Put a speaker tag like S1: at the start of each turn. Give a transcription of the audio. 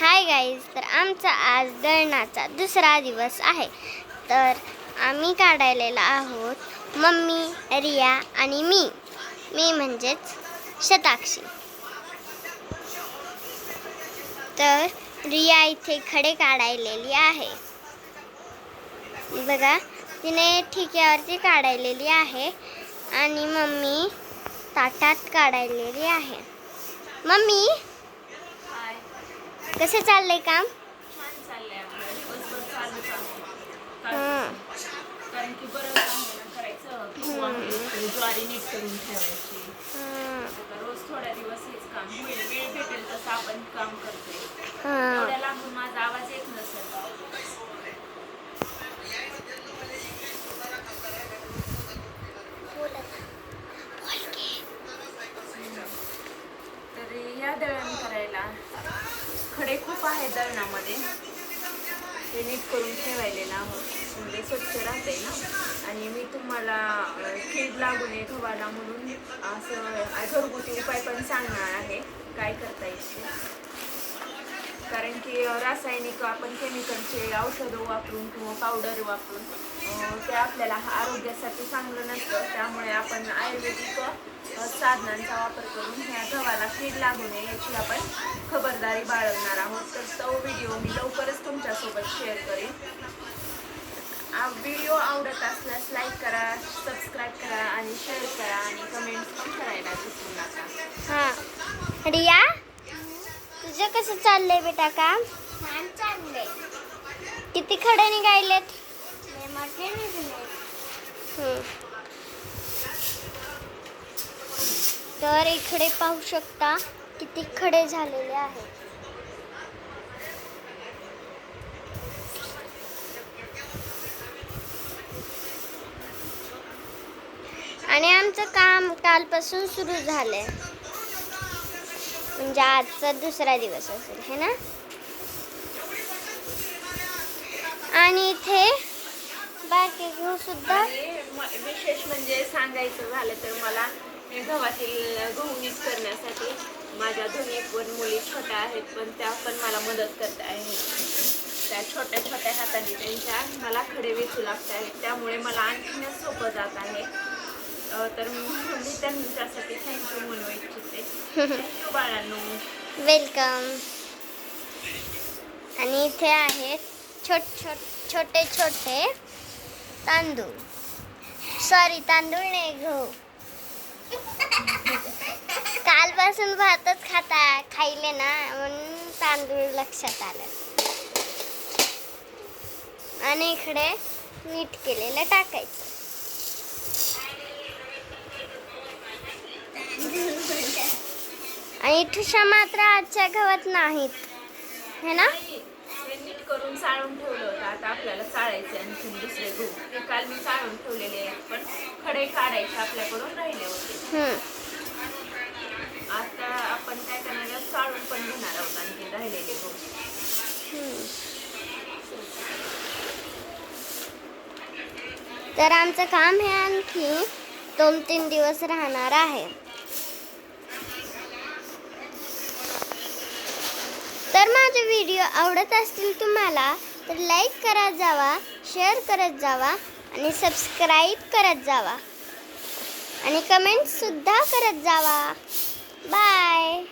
S1: Hi guys तर आमचा आज दळणाचा दुसरा दिवस आहे. तर आम्ही काढायलेला आहोत मम्मी रिया आणि मी. मी म्हणजेच शताक्षी. तर रिया इथे खडे काढायलेली आहे. बघा तिने ठिक्यावरती काढायलेली आहे आणि मम्मी ताटात काढायलेली आहे. मम्मी कसं चाललंय काम?
S2: छान चाललंय आपलं. दिवसभर चालूच आहे. कारण की बरं काम करायचं. ज्वारी नीट करून ठेवायची. रोज थोड्या दिवस हेच काम. होईल वेळ भेटेल तसं आपण काम करतोय. एवढ्या लांबून माझा आवाज येत नसेल. कपडे खूप आहेत दळणामध्ये ते नीट करून ठेवायलेलं आहोत म्हणजे स्वच्छ राहते ना. आणि मी तुम्हाला कीड लागू नये गव्हाला म्हणून असं घरगुती उपाय पण सांगणार आहे. काय करता येईल कारण की रासायनिक आपण केमिकलचे औषधं वापरून किंवा पावडर वापरून ते आपल्याला आरोग्यासाठी चांगलं नसतं. त्यामुळे आपण आयुर्वेदिक साधनांचा वापर करून ह्या गव्हाला कीड लागू नये याची आपण खबरदारी बाळगणार आहोत. तर तो व्हिडिओ मी लवकरच तुमच्यासोबत शेअर करेन. व्हिडिओ आवडत असल्यास लाईक करा सबस्क्राईब करा आणि शेअर करा आणि कमेंट्स पण करायला विसरू नका.
S1: हा. रिया तुझं कसं चाललंय बेटा काम? छान चाललंय. किती खडे निघायलेत? हं. तर इकडे पाहू शकता. ती खडे झालेले आहेत. आणि आमचं काम कालपासून सुरू झालंय. म्हणजे आजचा दुसरा दिवस असेल है ना? आणि इथे बाकी घेऊ सुद्धा?
S2: विशेष म्हणजे सांगायचं झालं तर मला गव्हातील गहू नीट करण्यासाठी माझ्या दोन्ही पण मुली छोट्या आहेत पण त्या पण मला मदत करत आहेत. त्या छोट्या छोट्या हाताने त्यांच्या मला खडे वेचू लागत आहेत. त्यामुळे मला आणखीनच सोपं जात आहे. तर मी त्यांच्यासाठी थँक्यू म्हणू इच्छिते. थँक्यू बाळांनो.
S1: वेलकम आणि इथे आहेत छोट छोट छोटे छोटे तांदूळ. सॉरी तांदूळ नाही गहू कालपासून भातच खाता खायले ना म्हणून तांदूळ लक्षात आलं. आणि इकडे मीठ केलेलं टाकायचं. आणि ठुशा मात्र आजच्या गव्हात नाहीत. है ना?
S2: नीट करून चाळून ठेवलं होतं. आता आपल्याला चाळायचे आणखी दुसरे गहू. काल मी चाळून ठेवलेले आहेत पण खडे काढायचे आपल्याकडून राहिले होते. आता आपण काय करणार आहोत चाळून पण घेणार आहोत आणखी राहिलेले
S1: तर आमचं काम हे आणखी दोन तीन दिवस राहणार आहे. तर माझे व्हिडिओ आवडत असतील तुम्हाला तर लाईक करत जावा शेअर करत जावा आणि सबस्क्राईब करत जावा. आणि कमेंट सुद्धा करत जावा. Bye.